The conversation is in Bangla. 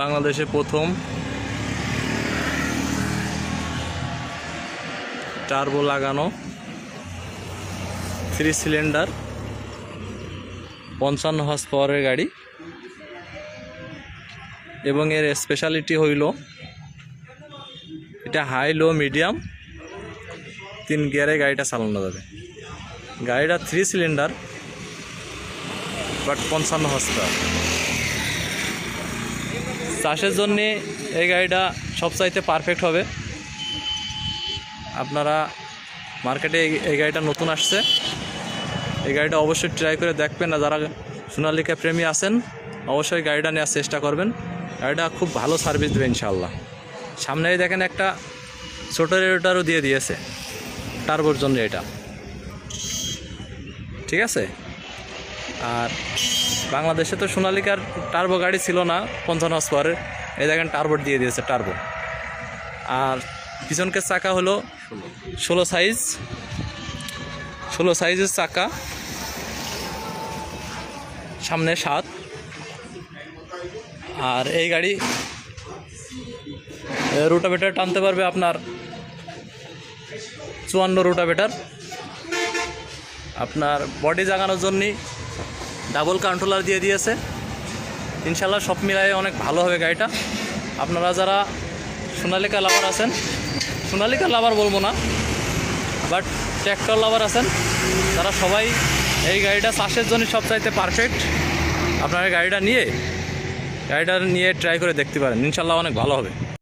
বাংলাদেশে প্রথম টার্বো লাগানো থ্রি সিলিন্ডার, পঞ্চান্ন হর্স পাওয়ারের গাড়ি এবং এর স্পেশালিটি হইল এটা হাই লো মিডিয়াম তিন গিয়ারে গাড়িটা চালানো যাবে। গাড়িটা থ্রি সিলিন্ডার বাট পঞ্চান্ন হর্স পাওয়ার চাষের জন্যে এই গাড়িটা সবচাইতে পারফেক্ট হবে। আপনারা মার্কেটে এই- গাড়িটা নতুন আসছে। এই গাড়িটা অবশ্যই ট্রাই করে দেখবেন না যারা সোনালিকা প্রেমী আছেন, অবশ্যই গাড়িটা নেওয়ার চেষ্টা করবেন। গাড়িটা খুব ভালো সার্ভিস দেবে ইনশাল্লাহ সামনেই দেখেন একটা ছোটো রেটারও দিয়ে দিয়েছে। টার্বোর জন্য এটা। ঠিক আছে? আর বাংলাদেশে তো সোনালিকার টার্বো গাড়ি ছিল না, পঞ্চান্ন পাওয়ারের এই দেখেন টার্বো দিয়ে দিয়েছে টার্বো আর পিছনকের চাকা হলো ষোলো সাইজ ষোলো সাইজের চাকা। সামনে সাত। আর এই গাড়ি রোটাভেটার টানতে পারবে আপনার চুয়ান্ন রোটাভেটার। আপনার বডি জাগানোর জন্যই ডাবল কন্ট্রোলার দিয়ে দিয়েছে। ইনশাল্লাহ সব মিলাই অনেক ভালো হবে গাড়িটা। আপনারা যারা সোনালিকা লাভার আছেন, সোনালিকা লাভার বলব না বাট ট্র্যাক্টর লাভার আছেন, তারা সবাই এই গাড়িটা চাষের জন্য সবচাইতে পারফেক্ট আপনারা গাড়িটা নিয়ে গাড়িটা নিয়ে ট্রাই করে দেখতে পারেন। ইনশাল্লাহ অনেক ভালো হবে।